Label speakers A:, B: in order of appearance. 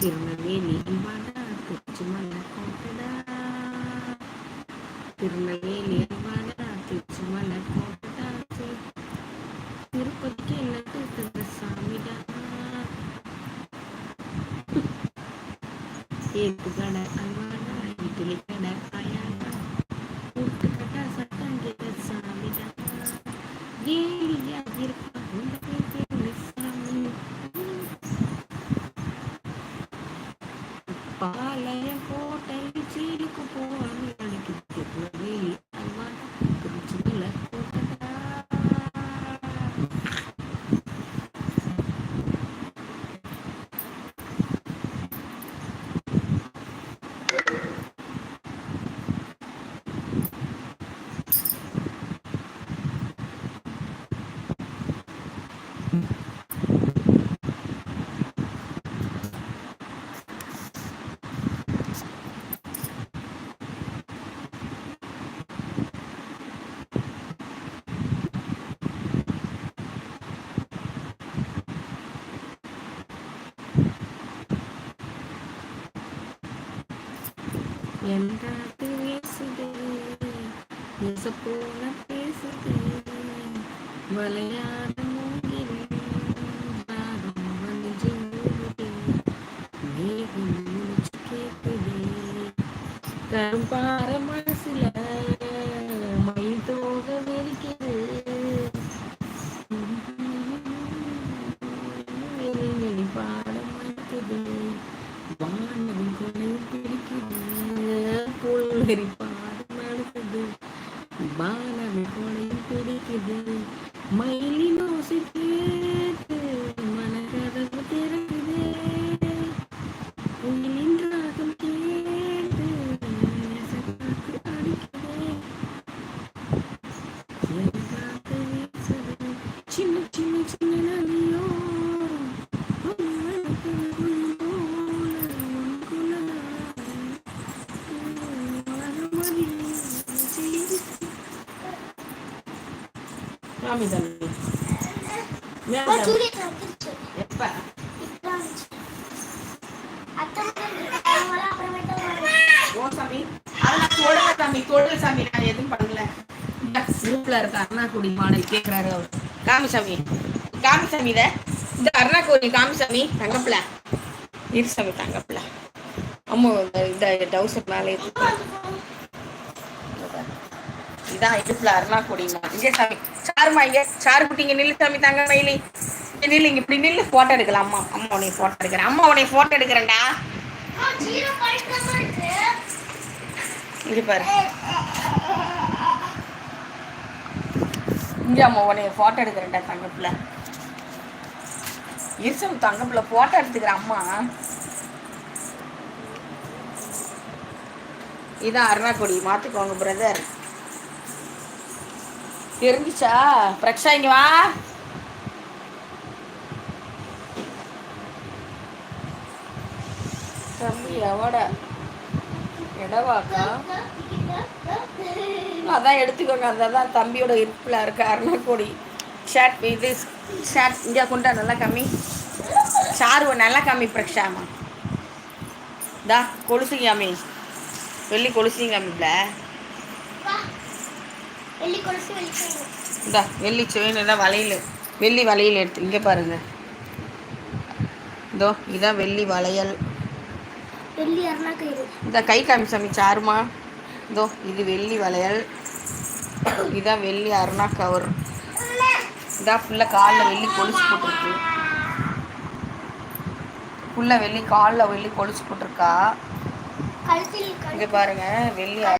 A: திருநெல்வேலி அம்பாடா திருச்சி மலை கோட்டடா. திருநெல்வேலி அம்பாடா திருச்சி மலை கோட்டடா. திருப்பதிக்கு என்ன சாமிடா? ஏத்து கடை அல்வாடா இட்லி கடை ஆயாடா கூட்டு கடை சட்டங்கிற சாமிடா. ஏலியா இருப்பா பாளையம் என்றாட்டு பேசுது பேச போல பேசுது விளையாட மூங்கில் ராகம் வந்து ஊறுது. மேகம் மூச்சு கேக்குது புல்வெறி பாடம் நடக்குது வானவில் பிடிக்குது மயிலின் ஓசை குரூப்ல இருக்க அருணாக்குடி மாடல் கேக்குறாரு அவர். காமி சாமி. காமி சாமி இத. இந்த அருணாக்குடி காமி சாமி தங்கப்பில இரு சாமி தங்கப்பில அம்மா இந்த- டவுசர் மேலே இதான் இடுப்புல அருணாக்குடி மா- இங்க சாமி. சாருமா இங்க சாரு குட்டிங்க நில்லு சாமி தாங்க மயிலி. நில்லு இங்க இப்படி நில்லு போட்டோ எடுக்கலாம் அம்மா அம்மா உனைய போட்டோ எடுக்கிறேன். அம்மா உனைய போட்டோ எடுக்கிறேன்டா. இங்க பாரு. இங்க அம்மா உன்னைய போட்டோ எடுக்கிறேன்டா தங்கப்புல. இருசம் தங்கப்புல போட்டோ எடுத்துக்கிறேன் அம்மா. இதான் அருணாக்குடி. மாத்துக்கோங்க பிரதர் தெரிஞ்சுச்சா? பிரக்ஷா இங்க வா. தம்பி எவட எடவாக்கா. அதான் எடுத்துக்கோங்க அதான் தம்பியோட இருப்பில் இருக்க அருணக்கோடி. ஷர்ட் இது ஷர்ட் இங்கே கொண்டா நல்லா கம்மி. சாருவ நல்லா கம்மி பிரக்ஷாமா தா கொலுசுங்காமி வெள்ளி கொலுசுங்க
B: அம்மிப்பில் வெள்ளி கொலுசு, வெள்ளி செயின்.
A: இந்தா வெள்ளி செயின் எல்லாம் வளையல் வெள்ளி வளையல் எடுத்து இங்கே பாருங்க. இதோ இதான் வெள்ளி வளையல். இந்த கை காமிசாமி சாருமா. இதோ இது வெள்ளி வளையல். இதான் வெள்ளி அருணா கவர். இதான் ஃபுல்லாக காலில் வெள்ளி கொலுசு போட்டிருக்கு. ஃபுல்லாக வெள்ளி காலில் வெள்ளி கொலுசு போட்டிருக்கா. இங்கே பாருங்க வெள்ளி